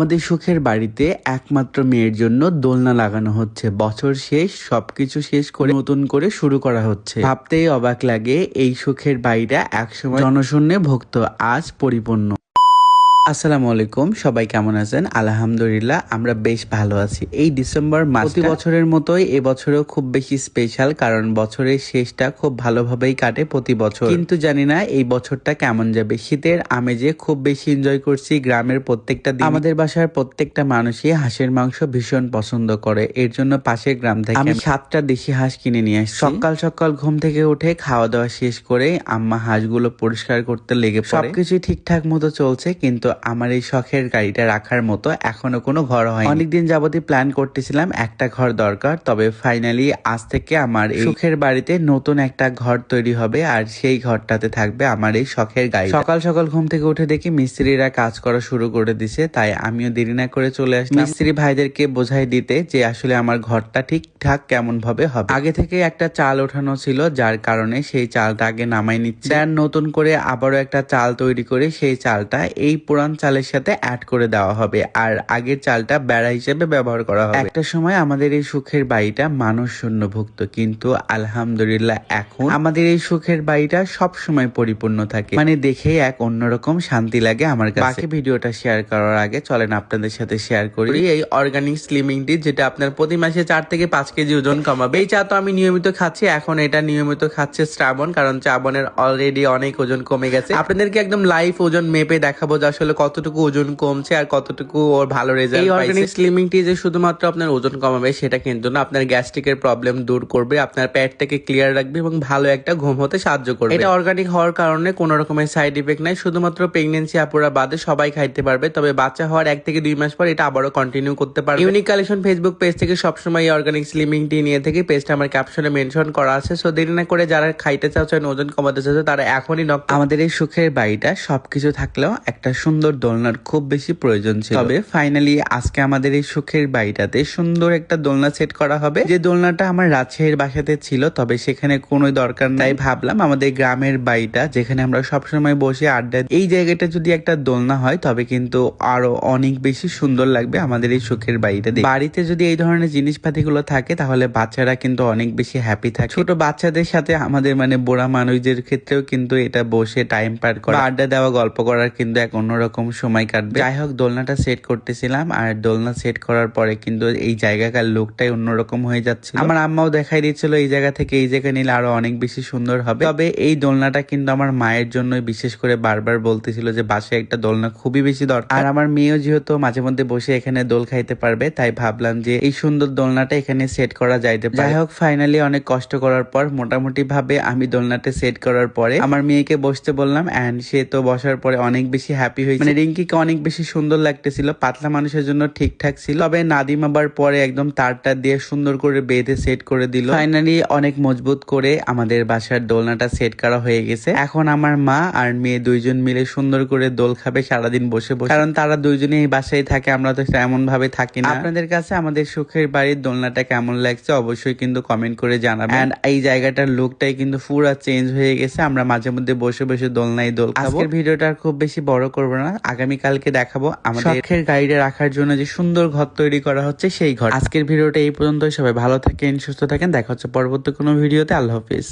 আমাদের সুখের বাড়িতে একমাত্র মেয়ের জন্য দোলনা লাগানো হচ্ছে। বছর শেষ, সবকিছু শেষ করে নতুন করে শুরু করা হচ্ছে। ভাবতেই অবাক লাগে এই সুখের বাড়িটা একসময় জনশূন্যে ভুক্ত, আজ পরিপূর্ণ। আসসালামু আলাইকুম সবাই কেমন আছেন? আলহামদুলিল্লাহ আমরা বেশ ভালো আছি। এই ডিসেম্বর মাস প্রতি বছরের মতোই এবছরও খুব বেশি স্পেশাল কারণ বছরের শেষটা খুব ভালোভাবেই কাটে প্রতি বছর। কিন্তু জানি না এই বছরটা কেমন যাবে। শীতের আমেজে খুব বেশি এনজয় করছি গ্রামের প্রত্যেকটা দিন। আমাদের বাসার প্রত্যেকটা মানুষই হাঁসের মাংস ভীষণ পছন্দ করে। এর জন্য পাশের গ্রাম থেকে আমি সাতটা দেশি হাঁস কিনে নিয়ে আসছি। সকাল সকাল ঘুম থেকে উঠে খাওয়া দাওয়া শেষ করে আম্মা হাঁসগুলো পরিষ্কার করতে লেগে পড়ে। সবকিছু ঠিকঠাক মতো চলছে কিন্তু আমার এই শখের গাড়িটা রাখার মতো এখনও কোনো ঘর হয় অনেকদিন যাবতই প্ল্যান করতেছিলাম একটা ঘর দরকার, তবে ফাইনালি আজ থেকে আমার এই সুখের বাড়িতে নতুন একটা ঘর তৈরি হবে আর সেই ঘরটাতে থাকবে আমার এই শখের গাড়ি সকাল সকাল ঘুম থেকে উঠে দেখি মিস্ত্রিরা কাজ করা শুরু করে দিছে, তাই আমিও দেরি না করে চলে আসলাম। মিস্ত্রি ভাইদেরকে বোঝাই দিতে যে আসলে আমার ঘরটা ঠিকঠাক কেমন ভাবে হবে। আগে থেকে একটা চাল ওঠানো ছিল, যার কারণে সেই চালটা আগে নামাই নিচ্ছে। আর নতুন করে আবারও একটা চাল তৈরি করে সেই চালটা এই পুরান চালের সাথে অ্যাড করে দেওয়া হবে। আর আগের চালটা বেড়া হিসেবে ব্যবহার করা হবে। একটা সময় আমাদের এই সুখের বাড়িটা মানুষ শূন্যভুক্ত কিন্তু আলহামদুলিল্লাহ এখন আমাদের এই সুখের বাড়িটা সব সময় পরিপূর্ণ থাকে। মানে দেখেই এক অন্যরকম শান্তি লাগে আমার কাছে। বাকি ভিডিওটা শেয়ার করার আগে চলেন আপনাদের সাথে শেয়ার করি। এই অর্গানিক স্লিমিং টি যেটা আপনার প্রতি মাসে চার থেকে পাঁচ কেজি ওজন কমাবে। এই চা তো আমি নিয়মিত খাচ্ছি। এখন এটা নিয়মিত খাচ্ছে শ্রাবণ। কারণ শ্রাবণের অলরেডি অনেক ওজন কমে গেছে। আপনাদেরকে একদম লাইভ ওজন মেপে দেখাবো যে আসলে কতটুকু ওজন কমছে আর কতটুকু ওর ভালো রেজাল্ট এই অর্গানিক স্লিমিং টি যে শুধুমাত্র আপনার ওজন কমাবে সেটা কিন্তু না আপনার গ্যাস্ট্রিকের প্রবলেম দূর করবে আপনার পেটটাকে ক্লিয়ার রাখবে এবং ভালো একটা ঘুম হতে সাহায্য করবে। এটা অর্গানিক হওয়ার কারণে কোনো রকমের সাইড ইফেক্ট নাই শুধুমাত্র প্রেগনেন্সি আপুরা বাদে সবাই খাইতে পারবে তবে বাচ্চা হওয়ার এক থেকে দুই মাস পর এটা আবারও কন্টিনিউ করতে পারবে। ইউনিক কালেকশন ফেসবুক পেজ থেকে সবসময় এই অর্গানিক স্লিমিং টি নিয়ে থেকে পেজটা আমার ক্যাপশনে মেনশন করা আছে সো দেরি না করে যারা খাইতে চাচ্ছেন ওজন কমাতে চাচ্ছে তারা এখনই নক আমাদের এই সুখের বাড়িটা সবকিছু থাকলেও একটা সুন্দর দোলনার খুব বেশি প্রয়োজন ছিল। তবে ফাইনালি আজকে আমাদের এই সুখের বাড়িটাতে সুন্দর একটা দোলনা সেট করা হবে। যে দোলনাটা আমার রাজশাহীর বাসাতে ছিল, তবে সেখানে কোনো দরকার নাই। ভাবলাম আমাদের গ্রামের বাড়িটা, যেখানে আমরা সবসময় বসে আড্ডা এই জায়গাটা যদি একটা দোলনা হয়, তবে কিন্তু আরও অনেক বেশি সুন্দর লাগবে আমাদের এই সুখের বাড়িটা বাড়িতে যদি এই ধরনের জিনিসপাতিগুলো থাকে, তাহলে বাচ্চারা কিন্তু অনেক বেশি হ্যাপি থাকে। ছোট বাচ্চাদের সাথে আমাদের মানে বুড়া মানুষদের ক্ষেত্রেও কিন্তু এটা বসে টাইম পার করা আড্ডা দেওয়া, গল্প করার কিন্তু এক অন্যরকম সময় কাটবে। যাই হোক দোলনাটা সেট করতেছিলাম আর দোলনা সেট করার পরে কিন্তু এই জায়গাকার লুকটাই অন্যরকম হয়ে যাচ্ছে আমার আম্মাও দেখাই দিচ্ছিল এই জায়গা থেকে এই জায়গা নিলে আরও অনেক বেশি সুন্দর হবে। তবে এই দোলনাটা কিন্তু আমার মায়ের জন্য বিশেষ করে বারবার বলতেছিল যে বাসায় একটা দোলনা খুবই বেশি দরকার। আর আমার মেয়েও যেহেতু মাঝে মধ্যে বসে এখানে দোল খাইতে পারবে তাই ভাবলাম যে এই সুন্দর দোলনাটা এখানে সেট করা যাইতে পারে। যাই হোক ফাইনালি অনেক কষ্ট করার পর মোটামুটি ভাবে আমি দোলনাটা সেট করার পরে আমার মেয়েকে বসতে বললাম এন্ড সে তো বসার পরে অনেক বেশি হ্যাপি হয়েছে। মানে রিঙ্কিকে অনেক বেশি সুন্দর লাগতেছিল, পাতলা মানুষের জন্য ঠিকঠাক ছিল, তবে নাদিম আবার পরে একদম তারটা দিয়ে সুন্দর করে বেঁধে সেট করে দিল। ফাইনালি অনেক মজবুত করে আমাদের বাসার দোলনাটা সেট করা হয়ে গেছে। এখন আমার মা আর মেয়ে দুইজন মিলে সুন্দর করে দোল খাবে সারাদিন বসে বসে। কারণ তারা দুইজনে এই বাসায় থাকে, আমরা তো এমন ভাবে থাকি না। আপনাদের কাছে আমাদের সুখের বাড়ির দোলনাটা কেমন লাগছে অবশ্যই কিন্তু কমেন্ট করে জানাবেন। এন্ড এই জায়গাটার লুকটাই কিন্তু পুরো চেঞ্জ হয়ে গেছে, আমরা মাঝে মধ্যে বসে বসে দোলনায় দোল খাব। আজকের ভিডিওটা খুব বেশি বড় করব না। আগামী কালকে দেখাবো আমাদের শখের গাড়িটা রাখার জন্য যে সুন্দর ঘর তৈরি করা হচ্ছে সেই ঘর আজকের ভিডিওটা এই পর্যন্ত সবাই ভালো থাকেন সুস্থ থাকেন দেখা হচ্ছে পরবর্তী কোনো ভিডিওতে আল্লাহ হাফিজ।